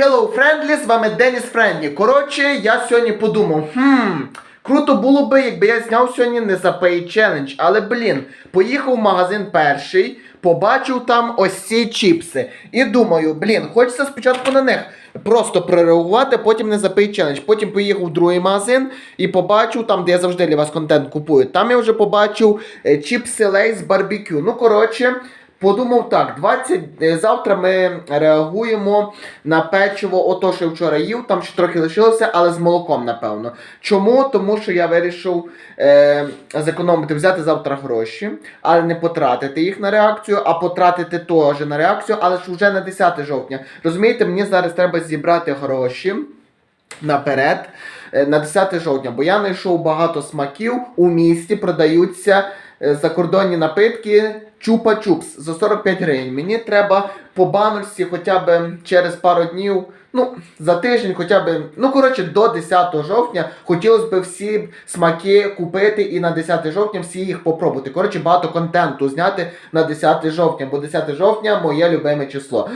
Hello, Friendly, з вами Деніс Френдлі. Коротше, я сьогодні подумав, хм, круто було би, якби я зняв сьогодні не за Pay Challenge, але блін, поїхав в магазин перший, побачив там ось ці чіпси. І думаю, блін, хочеться спочатку на них просто прореагувати, потім не за Pay Challenge. Потім поїхав в другий магазин і побачив там, де я завжди для вас контент купую. Там я вже побачив е, чіпси Лейс барбекю. Ну, коротше. Подумав так, 20, е, завтра ми реагуємо на печиво, ото що вчора їв, там ще трохи лишилося, але з молоком, напевно. Чому? Тому що я вирішив е, зекономити, взяти завтра гроші, але не потратити їх на реакцію, а потратити теж на реакцію, але ж вже на 10 жовтня. Розумієте, мені зараз треба зібрати гроші наперед е, на 10 жовтня, бо я знайшов багато смаків у місті, продаються закордонні напитки чупа-чупс за 45 гривень. Мені треба по баночці хоча б через пару днів, ну, за тиждень, хоча б, ну коротше, до 10 жовтня хотілося б всі смаки купити і на 10 жовтня всі їх попробувати. Коротше, багато контенту зняти на 10 жовтня, бо 10 жовтня моє любиме число.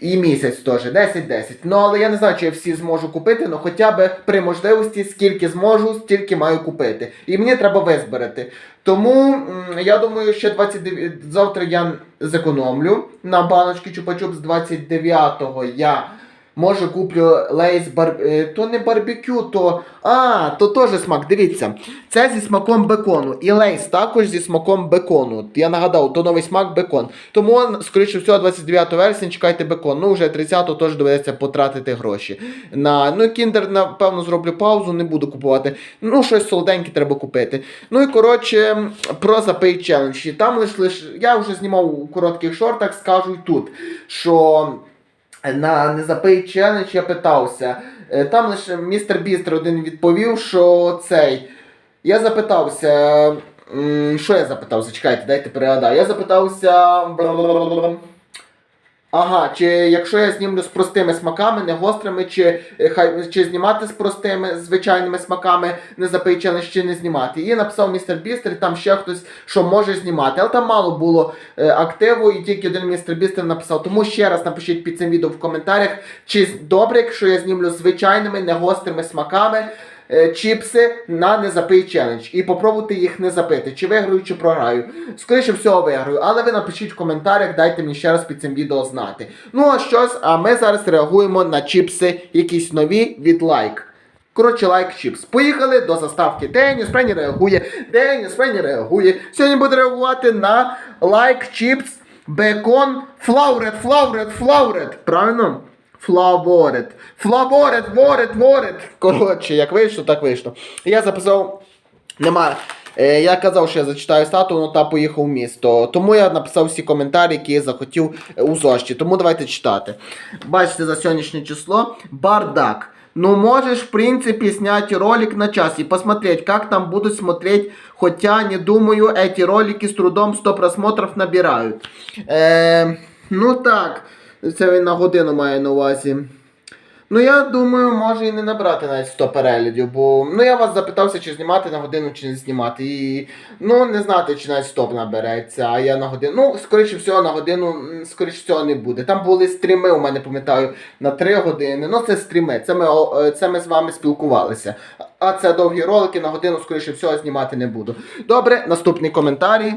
І місяць теж, 10-10. Ну, але я не знаю, чи я всі зможу купити, але хоча б при можливості, скільки зможу, стільки маю купити. І мені треба визбирати. Тому я думаю, ще 29... завтра я зекономлю на баночки чупа-чуп з 29-го я. Може куплю лейс бар... е, То не барбекю, то. А, то теж смак. Дивіться. Це зі смаком бекону. І лейс також зі смаком бекону. Я нагадав, то новий смак бекон. Тому, скоріше всього, 29 вересня чекайте бекон. Ну, вже 30-го теж доведеться потратити гроші. На... Ну, кіндер, напевно, зроблю паузу, не буду купувати. Ну, щось солоденьке треба купити. Ну і коротше, про Challenge. І Там лиш лиш. Я вже знімав у коротких шортах, скажу й тут, що. На Незапей Challenge я питався. Е, Там лише містер Бістер один відповів, що цей. Я запитався. Що я запитався? Чекайте, дайте перегадаю. Я запитався. Ага, чи якщо я знімлю з простими смаками, не гострими, чи, е, хай, чи знімати з простими звичайними смаками, не запей чи не знімати. І написав містер Бістер, там ще хтось, що може знімати. Але там мало було е, активу, і тільки один містер Бістер написав. Тому ще раз напишіть під цим відео в коментарях, чи добре, якщо я знімлю звичайними, не гострими смаками. Е, Чіпси на не запий челендж і попробуйте їх не запити, чи виграю, чи програю. Скоріше всього виграю, але ви напишіть в коментарях, дайте мені ще раз під цим відео знати. Ну а щось, а ми зараз реагуємо на чіпси якісь нові від лайк. Коротше, лайк чіпс. Поїхали до заставки. Деніс Френі реагує. Деніс Френі реагує. Сьогодні буде реагувати на лайк чіпс бекон флаурет, флаурет, флаурет. Правильно? Флаворет. Флаворет, ворет, ворет. Коротше, як вийшло, так вийшло. Я записав. Нема. Е, я казав, що я зачитаю стату, але та поїхав в місто. Тому я написав всі коментарі, які я захотів у зошті. Тому давайте читати. Бачите за сьогоднішнє число. Бардак. Ну, можешь, в принципе, снять ролик на час и посмотреть, как там будут смотреть. Хотя, не думаю, эти ролики с трудом 100 просмотров набирают. Е, ну так, це він на годину має на увазі. Ну, я думаю, може і не набрати навіть 100 переглядів, бо ну я вас запитався, чи знімати на годину, чи не знімати. І ну не знати, чи навіть 100 набереться, а я на годину. Ну, скоріше всього, на годину, скоріше всього, не буде. Там були стріми, у мене пам'ятаю, на 3 години. Ну, це стріми, це ми, е, це ми з вами спілкувалися. А це довгі ролики на годину, скоріше всього, знімати не буду. Добре, наступний коментарій.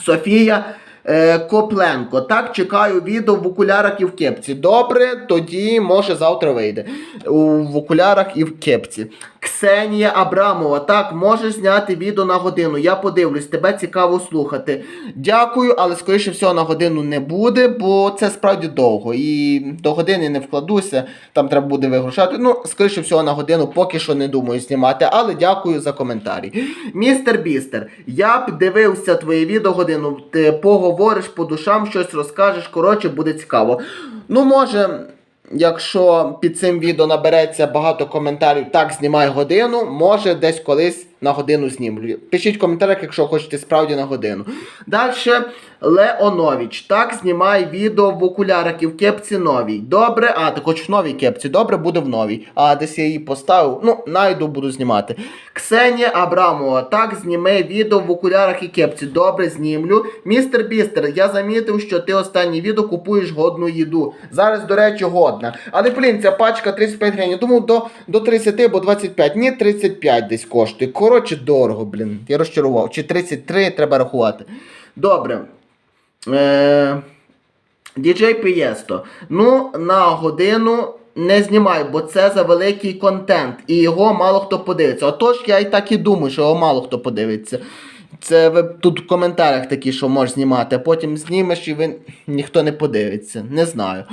Софія е, Копленко. Так, чекаю відео в окулярах і в кепці. Добре, тоді може завтра вийде. У, в окулярах і в кепці. Ксенія Абрамова. Так, можеш зняти відео на годину. Я подивлюсь, тебе цікаво слухати. Дякую, але скоріше всього на годину не буде, бо це справді довго. І до години не вкладуся, там треба буде вигрушати. Ну, скоріше всього на годину поки що не думаю знімати, але дякую за коментарі. Містер Бістер, я б дивився твоє відео годину, ти поговориш по душам, щось розкажеш. Коротше, буде цікаво. Ну, може. Якщо під цим відео набереться багато коментарів, так знімай годину, може десь колись на годину знімлю. Пишіть в коментарях, якщо хочете справді на годину. Далі Леонович. Так, знімай відео в окулярах і в кепці новій. Добре, а, так хоч в новій кепці. Добре, буде в новій. А десь я її поставив. Ну, найду буду знімати. Ксенія Абрамова. Так, зніми відео в окулярах і кепці. Добре, знімлю. Містер Бістер, я замітив, що ти останнє відео купуєш годну їду. Зараз, до речі, годна. Але, блін, ця пачка 35 гривень. Думав, до, до 30 або 25. Ні, 35 десь коштує. Коротше, дорого, блін. Я розчарував. Чи 33 треба рахувати. Добре. Е... DJ Пієсто. Ну, на годину не знімай, бо це за великий контент, і його мало хто подивиться. Отож, я і так і думаю, що його мало хто подивиться. Це ви тут в коментарях такі, що можеш знімати, а потім знімеш і ви ніхто не подивиться. Не знаю.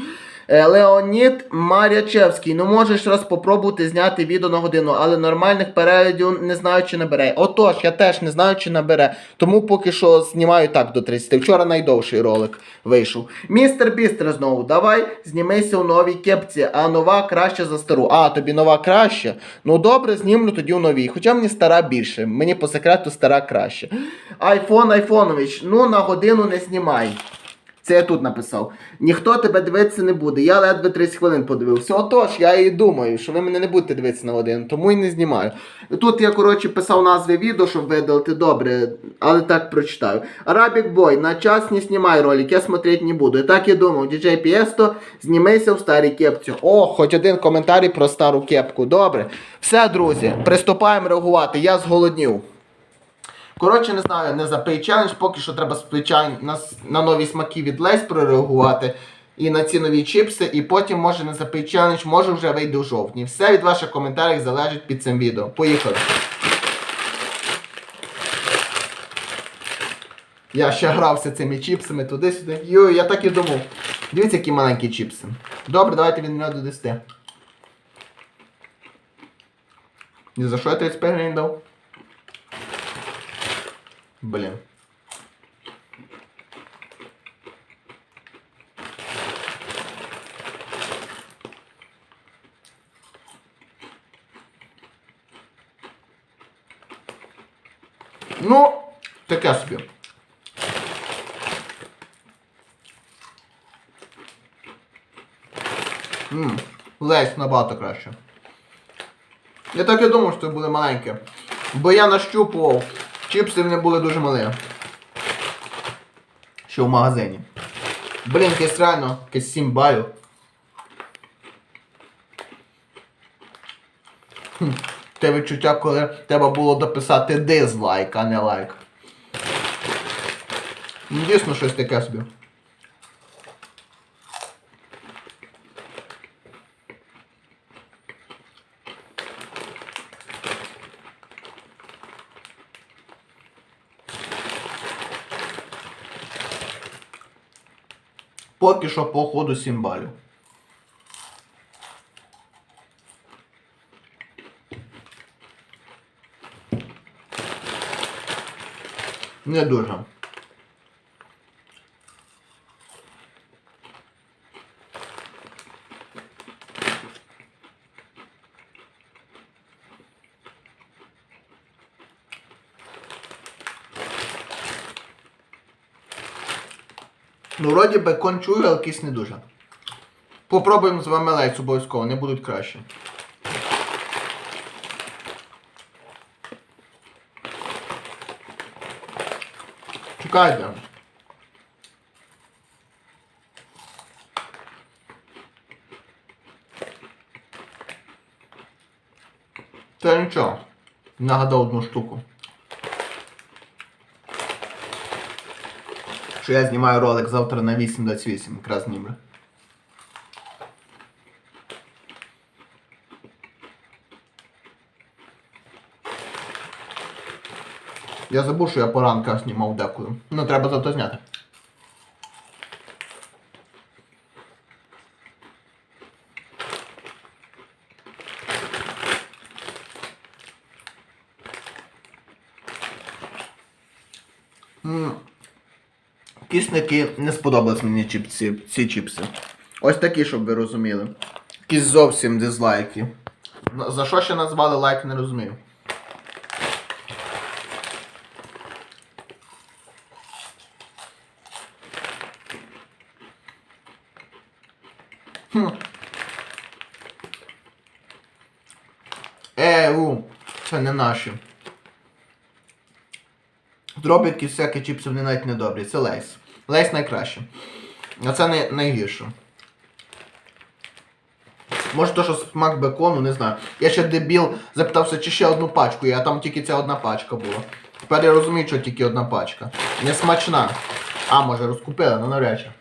Е, Леонід Марячевський. Ну можеш раз попробувати зняти відео на годину, але нормальних переглядів не знаю, чи набере. Отож, я теж не знаю, чи набере. Тому поки що знімаю так до 30. Вчора найдовший ролик вийшов. Містер Бістер знову, давай знімися у новій кепці, а нова краще за стару. А, тобі нова краще? Ну добре, знімлю тоді у новій. Хоча мені стара більше. Мені по секрету стара краще. Айфон Айфонович, ну на годину не знімай. Це я тут написав. Ніхто тебе дивитися не буде. Я ледве 30 хвилин подивився. Отож, я і думаю, що ви мене не будете дивитися на годину, тому і не знімаю. Тут я, коротше, писав назви відео, щоб видалити добре, але так прочитаю. Арабік Бой, на час не знімай ролик, я смотреть не буду. І так я думав, DJ Піесто, знімися в старій кепці. О, хоч один коментарій про стару кепку. Добре. Все, друзі, приступаємо реагувати. Я зголоднів. Коротше, не знаю, не за Challenge, поки що треба звичайно на, на нові смаки від Лейс прореагувати. І на ці нові чіпси, і потім може не за Pay Challenge, може вже вийде у жовтні. Все від ваших коментарів залежить під цим відео. Поїхали. Я ще грався цими чіпсами туди-сюди. Йой, я так і думав. Дивіться, які маленькі чіпси. Добре, давайте від 0 до 10. І за що я 35 гривень дав? Блін. Ну, таке собі. Ммм, лесь набагато краще. Я так і думав, що це буде маленьке. Бо я нащупував. Чіпси вони були дуже малі. Що в магазині. Блін, якесь реально, якесь 7 балів. Те відчуття, коли треба було дописати дизлайк, а не лайк. Ну, Дійсно щось таке собі. Поки що по ходу 7 балів. Не дуже. Ну, вроді бекон чую, але якийсь не дуже. Попробуємо з вами лейс обов'язково, не будуть краще. Чекайте. Це нічого. Нагадав одну штуку. Що я знімаю ролик завтра на 8.28, якраз знімлю. Я забув, що я по ранках знімав деколи. Ну, треба завтра зняти. М кисники не сподобались мені чіпці, ці чіпси. Ось такі, щоб ви розуміли. Якісь зовсім дизлайки. За що ще назвали лайк, не розумію. Хм. Е, у, це не наші. Дробітки всякі чіпси вони навіть не добрі. Це лейс. Лейс найкраще. А це не, найгірше. Може то, що смак бекону, не знаю. Я ще дебіл запитався, чи ще одну пачку, а там тільки ця одна пачка була. Тепер я розумію, що тільки одна пачка. Не смачна. А, може, розкупили, ну навряд чи.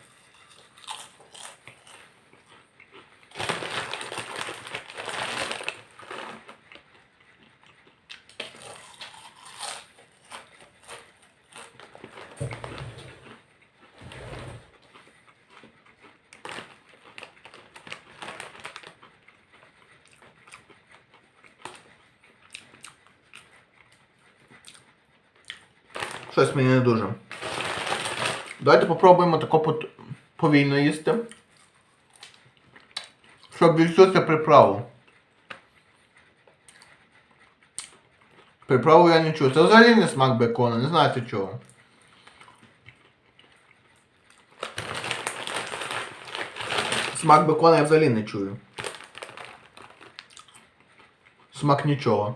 Мені не дуже. Давайте попробуємо тако повільно їсти. Щоб відчути приправу. Приправу я не чую. Це взагалі не смак бекону, не знаєте чого. Смак бекона я взагалі не чую. Смак нічого.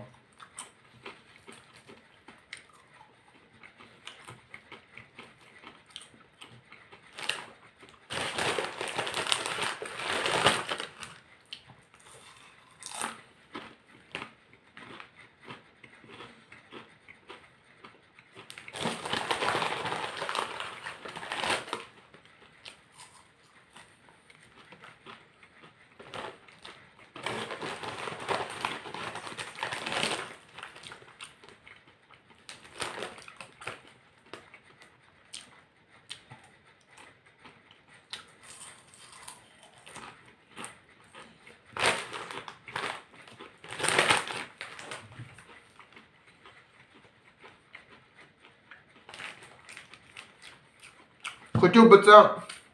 Хотів би це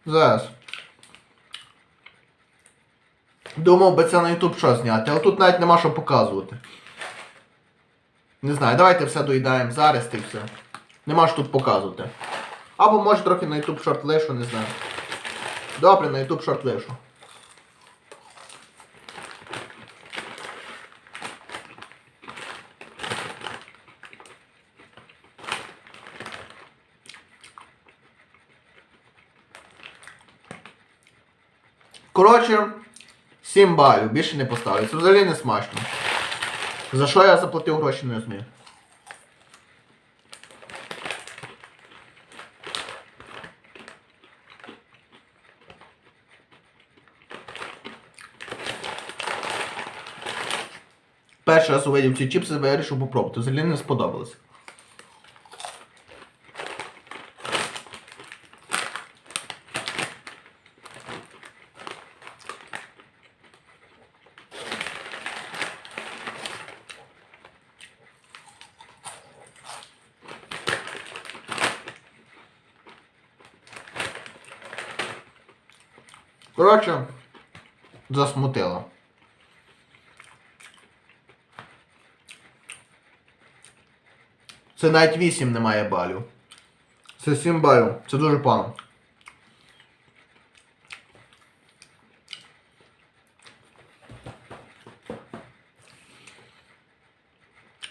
зараз. Думав би це на YouTube що зняти, але тут навіть нема що показувати. Не знаю, давайте все доїдаємо зараз і все. Нема що тут показувати. Або може трохи на YouTube шорт лишу, не знаю. Добре, на YouTube шорт лишу. Коротше, 7 балів, більше не поставлю. Це взагалі не смачно. За що я заплатив гроші, не розумію. Перший раз увидів ці чіпси, вирішив попробувати. Взагалі не сподобалось. Коротше, засмутило. Це навіть 8 немає балів. Це 7 балів. Це дуже погано.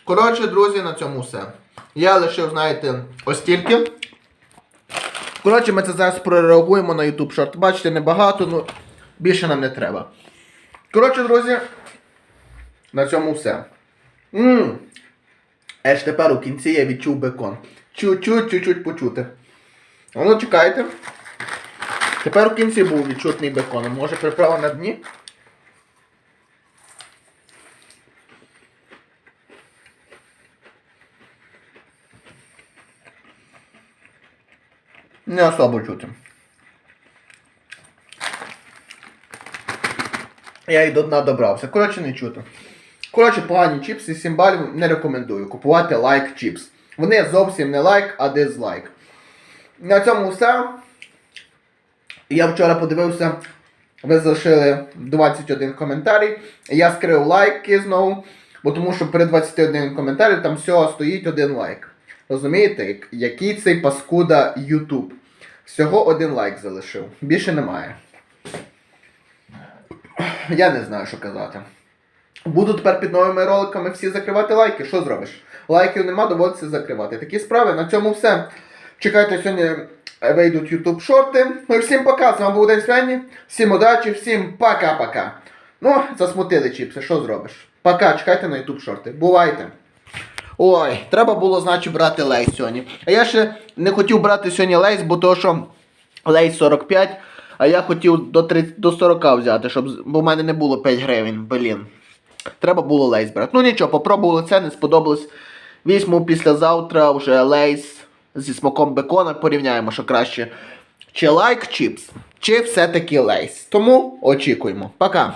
Коротше, друзі, на цьому все. Я лишив, знаєте, ось тільки. Коротше, ми це зараз прореагуємо на YouTube Short. Бачите, небагато, ну більше нам не треба. Коротше, друзі, на цьому все. Ммм. Аж тепер у кінці я відчув бекон. Чуть-чуть, чуть-чуть почути. Ну, чекайте. Тепер у кінці був відчутний бекон. Може приправа на дні? Не особо чути. Я і до дна добрався. Коротше, не чути. Коротше, погані чіпси, 7 балів не рекомендую купувати лайк чіпс. Вони зовсім не лайк, а дизлайк. На цьому все. Я вчора подивився, ви залишили 21 коментарій. Я скрив лайки знову, бо тому що при 21 коментарі там всього стоїть один лайк. Розумієте, який цей паскуда YouTube? Всього один лайк залишив. Більше немає. я не знаю, що казати. Буду тепер під новими роликами всі закривати лайки. Що зробиш? Лайків нема, доводиться закривати. Такі справи. На цьому все. Чекайте, сьогодні вийдуть YouTube шорти. Ну і всім пока. З вами був День Свені. Всім удачі, всім пока-пока. Ну, засмутили чіпси, що зробиш? Пока, чекайте на YouTube шорти. Бувайте. Ой, треба було, значить, брати лейс сьогодні. А я ще не хотів брати сьогодні лейс, бо то, що лейс 45, а я хотів до 30, до 40 взяти, щоб, бо в мене не було 5 гривень, блін. Треба було лейс брати. Ну нічого, попробували це, не сподобалось. Візьму післязавтра вже лейс зі смаком бекона, порівняємо, що краще. Чи лайк чіпс, чи все-таки лейс. Тому очікуємо. Пока.